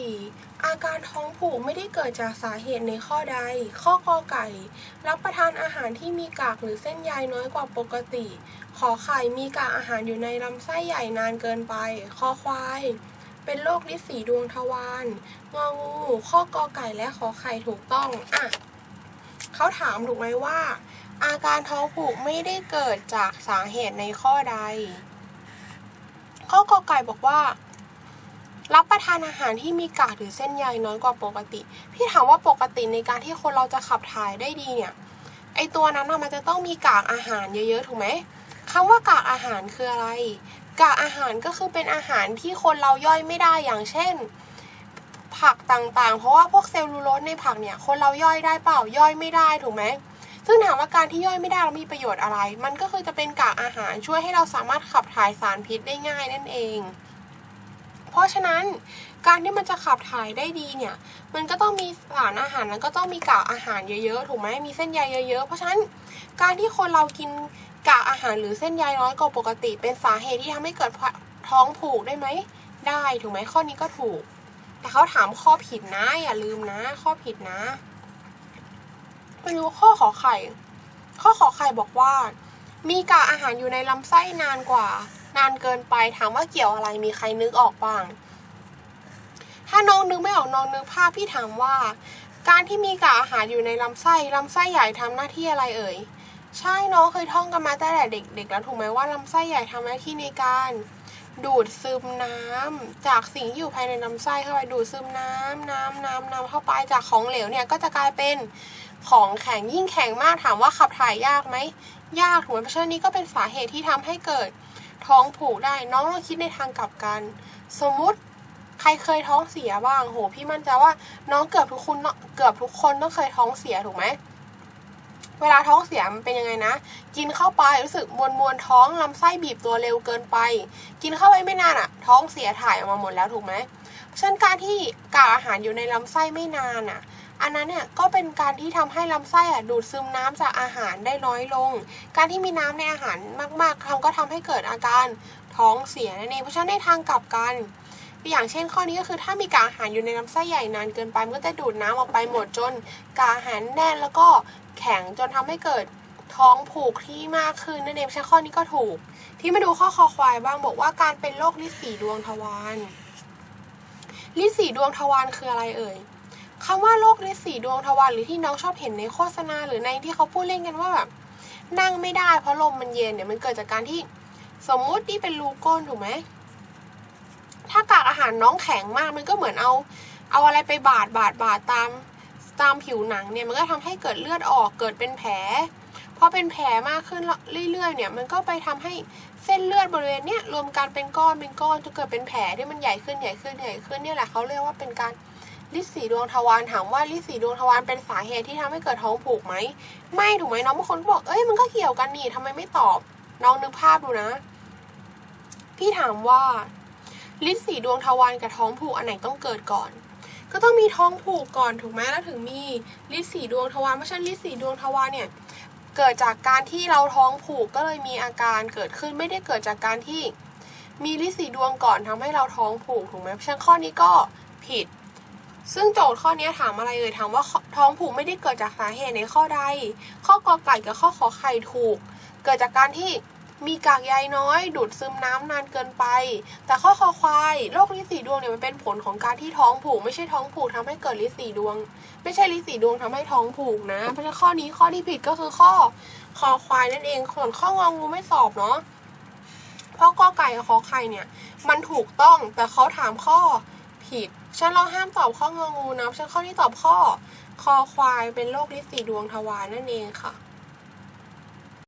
34 อาการท้องผูกไม่ได้เกิดจากสาเหตุในข้อใด ข้อกอไก่ รับประทานอาหารที่มีกากหรือเส้นใยน้อยกว่าปกติ ขอไข่มีกากอาหารอยู่ในลำไส้ใหญ่นานเกินไป คอควาย เป็นโรคลิสีดวงทวารงองู ข้อกอไก่และขอไข่ถูกต้อง อะ เขาถามถูกไหมว่า อาการท้องผูกไม่ได้เกิดจากสาเหตุในข้อใด ข้อกอไก่บอกว่า รับประทานอาหารที่มีกากหรือเส้นใยน้อยกว่าปกติ พี่ถามว่าปกติในการที่คนเราจะขับถ่ายได้ดีเนี่ยไอตัวนั้นมันจะต้องมีกากอาหารเยอะๆถูกไหมคำว่ากากอาหารคืออะไร กากอาหารก็คือเป็นอาหารที่คนเราย่อยไม่ได้อย่างเช่น ผักต่างๆ เพราะว่าพวกเซลลูโลสในผักเนี่ยคนเราย่อยได้เปล่าย่อยไม่ได้ถูกไหมซึ่งถามว่าการที่ย่อยไม่ได้แล้วมีประโยชน์อะไร มันก็คือจะเป็นกากอาหารช่วยให้เราสามารถขับถ่ายสารพิษได้ง่ายนั่นเอง เพราะฉะนั้นการที่มันจะขับถ่ายได้ดีเนี่ย มันก็ต้องมีสารอาหารแล้วก็ต้องมีกากอาหารเยอะๆ ถูกไหมมีเส้นใยเยอะๆ เพราะฉะนั้นการที่คนเรากินกากอาหารหรือเส้นใยน้อยกว่าปกติ เป็นสาเหตุที่ทำให้เกิดท้องผูกได้ไหม ได้ถูกไหมข้อนี้ก็ถูก แต่เขาถามข้อผิดนะ อย่าลืมนะ ข้อผิดนะไปดูข้อขอไข่ ข้อขอไข่บอกว่า มีกากอาหารอยู่ในลำไส้นานกว่า นานเกินไปถามว่าเกี่ยวอะไรมีใครนึกออกบ้าง ถ้าน้องนึกไม่ออกน้องนึกภาพพี่ถามว่า การที่มีกากอาหารอยู่ในลำไส้ลำไส้ใหญ่ทำหน้าที่อะไรเอ่ยใช่น้องเคยท่องกันมาตั้งแต่เด็กๆแล้วถูกไหมว่าลำไส้ใหญ่ทำหน้าที่ในการดูดซึมน้ำจากสิ่งที่อยู่ภายในลำไส้เข้าไปดูดซึมน้ำน้ำน้ำน้ำเข้าไปจากของเหลวเนี่ยก็จะกลายเป็นของแข็งยิ่งแข็งมากถามว่าขับถ่ายยากไหมยากถูกไหมเพราะฉะนั้นนี่ก็เป็นสาเหตุที่ทำให้เกิด ท้องผูกได้ น้องลองคิดในทางกลับกัน สมมุติใครเคยท้องเสียบ้าง โห พี่มั่นใจว่าน้องเกือบทุกคนเกือบทุกคนต้องเคยท้องเสียถูกไหมเวลาท้องเสียมันเป็นยังไงนะ กินเข้าไปรู้สึกมวนมวนท้องลำไส้บีบตัวเร็วเกินไป กินเข้าไปไม่นานอะท้องเสียถ่ายออกมาหมดแล้วถูกไหมเพราะฉะนั้นการที่กากอาหารอยู่ในลำไส้ไม่นานอะ อันนั้นเนี่ยก็เป็นการที่ทำให้ลำไส้อะดูดซึมน้ำจากอาหารได้น้อยลง การที่มีน้ำในอาหารมากๆทำก็ทำให้เกิดอาการท้องเสียนั่นเองเพราะฉะนั้นในทางกลับกันอย่างเช่นข้อนี้ก็คือถ้ามีกากอาหารอยู่ในลำไส้ใหญ่นานเกินไปมันก็จะดูดน้ำออกไปหมดจนกากอาหารแน่นแล้วก็แข็งจนทำให้เกิดท้องผูกที่มากขึ้นนั่นเองใช่ข้อนี้ก็ถูก ที่มาดูข้อคอควายบ้างบอกว่าการเป็นโรคลิสีดวงทวารลิสีดวงทวารคืออะไรเอ่ย คำว่าโรคลิสีดวงทวารหรือที่น้องชอบเห็นในโฆษณาหรือในที่เขาพูดเล่นกันว่าแบบนั่งไม่ได้เพราะลมมันเย็นเนี่ยมันเกิดจากการที่สมมุตินี่เป็นรูก้นถูกไหมถ้ากากอาหารน้องแข็งมากมันก็เหมือนเอา เอาอะไรไปบาดบาดบาดตามตามผิวหนังเนี่ยมันก็ทำให้เกิดเลือดออกเกิดเป็นแผลพอเป็นแผลมากขึ้นเรื่อยๆ เนี่ย มันก็ไปทำให้เส้นเลือดบริเวณเนี้ยรวมกันเป็นก้อนเป็นก้อนจนเกิดเป็นแผลที่มันใหญ่ขึ้นใหญ่ขึ้นใหญ่ขึ้นเนี่ยแหละเขาเรียกว่าเป็นการ ลิสีดวงทวารถามว่าลิสีดวงทวารเป็นสาเหตุที่ทำให้เกิดท้องผูกไหม ไม่ถูกไหมน้องบางคนบอกเอ้ยมันก็เกี่ยวกันนี่ทำไมไม่ตอบ น้องนึกภาพดูนะ พี่ถามว่าลิ้นสีดวงทวารกับท้องผูกอันไหนต้องเกิดก่อน ก็ต้องมีท้องผูกก่อนถูกไหมแล้วถึงมีลิ้นสีดวงทวารเพราะฉะนั้นลิ้นสีดวงทวารเนี่ยเกิดจากการที่เราท้องผูกก็เลยมีอาการเกิดขึ้นไม่ได้เกิดจากการที่มีลิ้นสีดวงก่อนทำให้เราท้องผูกถูกไหมเพราะฉะนั้นข้อนี้ก็ผิด ซึ่งโจทย์ข้อนี้ถามอะไรเอ่ยถามว่าท้องผูกไม่ได้เกิดจากสาเหตุในข้อใด ข้อกอไก่กับข้อขอไข่ถูก เกิดจากการที่มีกากใยน้อย ดูดซึมน้ำนานเกินไป แต่ข้อคอควายโรคลิสีดวงเนี่ยมันเป็นผลของการที่ท้องผูก ไม่ใช่ท้องผูกทำให้เกิดลิสีดวง ไม่ใช่ลิสีดวงทำให้ท้องผูกนะ เพราะฉะนั้นข้อนี้ข้อที่ผิดก็คือข้อคอควายนั่นเองส่วนข้ององูไม่สอบเนาะเพราะกอไก่กับขอไข่เนี่ย มันถูกต้องแต่เขาถามข้อ ผิด ฉันเราห้ามตอบข้ององูนะ ฉันข้อนี้ตอบข้อ คอควายเป็นโรคลิ้นสีดวงทวารนั่นเองค่ะ